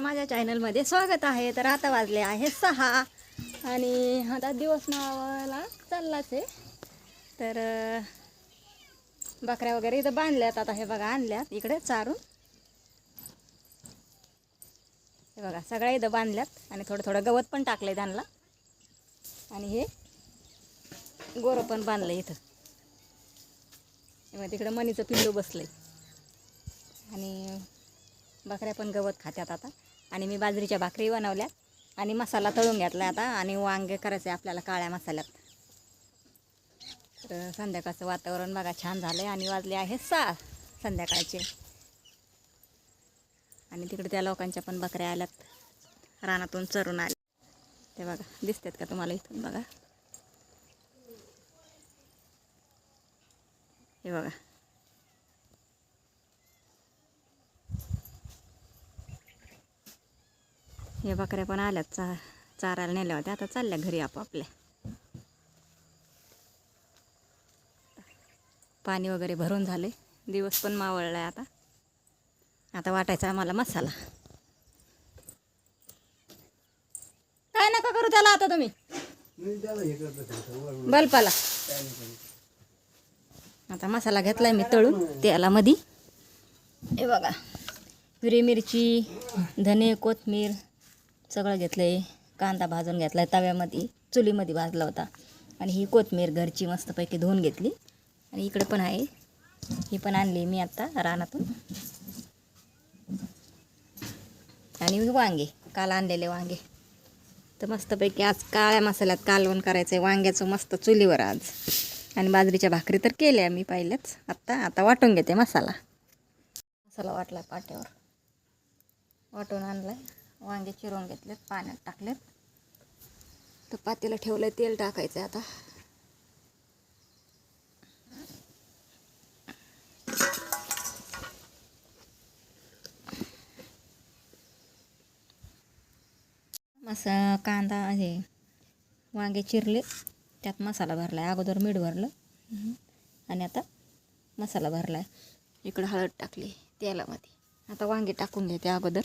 माझ्या चॅनलमध्ये स्वागत आहे. तर आता वाजले आहे सहा. आणि आता दिवस मावाला चाललाच आहे. तर बकऱ्या वगैरे इथं बांधल्यात. आता हे बघा आणल्यात इकडे चारून. हे बघा सगळ्या इथं बांधल्यात. आणि थोडं थोडं गवत पण टाकलंय त्यांना. आणि हे गोरं पण बांधलं इथं. मग तिकडं मनीचं पिल्लू बसलंय. आणि बकऱ्या पण गवत खात्यात आता. आणि मी बाजरीच्या भाकरी बनवल्यात आणि मसाला तळून घेतला आता आणि वांगे करायचे आपल्याला काळ्या मसाल्यात. तर संध्याकाळचं वातावरण बघा छान झालं आहे आणि वाजले आहे सहा संध्याकाळचे. आणि तिकडे त्या लोकांच्या पण बकऱ्या आल्यात. रानातून चरून आल्या ते बघा दिसतात का तुम्हाला इथून बघा? हे बघा. हे बकऱ्या पण आल्यात चा चारायला नेल्या होत्या. आता चालल्या घरी आपापल्या. पाणी वगैरे भरून झाले दिवस पण मावळला आहे आता. आता वाटायचा आम्हाला मसाला. काय नका करू त्याला आता तुम्ही? बल्पाला. आता मसाला घेतलाय मी तळून तेलामध्ये हे बघा. हिरवी मिरची धने कोथमीर सगळं घेतलं आहे कांदा भाजून घेतला आहे तव्यामध्ये चुलीमध्ये भाजला होता. आणि ही कोथमीर घरची मस्तपैकी धुवून घेतली. आणि इकडे पण आहे. ही पण आणली मी आत्ता रानातून. आणि वांगे काल आणलेले वांगे. तर मस्तपैकी आज काळ्या मसाल्यात कालवण करायचं आहे वांग्याचं मस्त चुलीवर आज. आणि बाजरीच्या भाकरी तर केल्या मी पहिल्याच आत्ता आता वाटून घेते मसाला. मसाला वाटला पाट्यावर. वाटून आणलाय. वांगे चिरून घेतलेत पाण्यात टाकलेत. तर पातेला ठेवलं तेल टाकायचं आता. मसा कांदा हे वांगे चिरले त्यात मसाला भरला आहे अगोदर मीठ भरलं. आणि आता मसाला भरला आहे इकडं हळद टाकली तेलामध्ये. आता वांगे टाकून घेते अगोदर.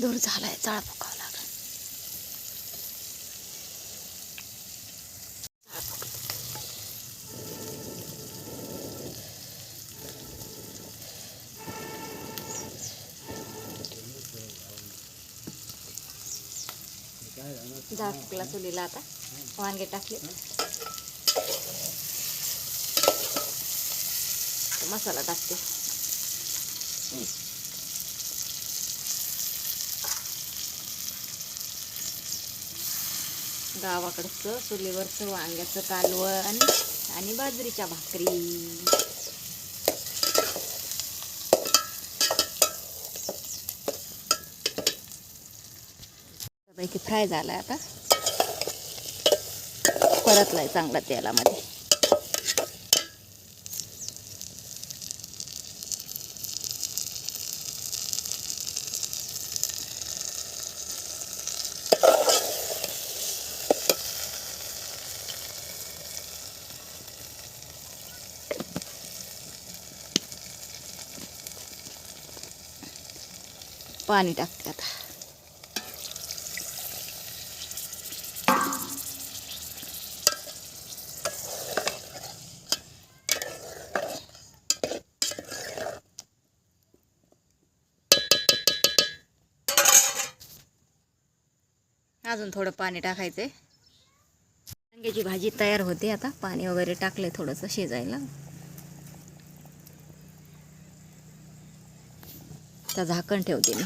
दूर झाला आहे जाळ फुकावं लागेल. जाळ फुकला चुलीला आता. वांगे टाकले. मसाला टाकते. गावाकडचं चुलीवरचं वांग्याचं कालवण आणि बाजरीच्या भाकरी. पैकी फ्राय झाला आता. परतलाय चांगला तेलामध्ये. पाणी टाकते आता. अजून थोडं पाणी टाकायचंय. वांग्याची भाजी तयार होते आता. पाणी वगैरे टाकले थोडंसं शिजायला. तर झाकण ठेवते मी.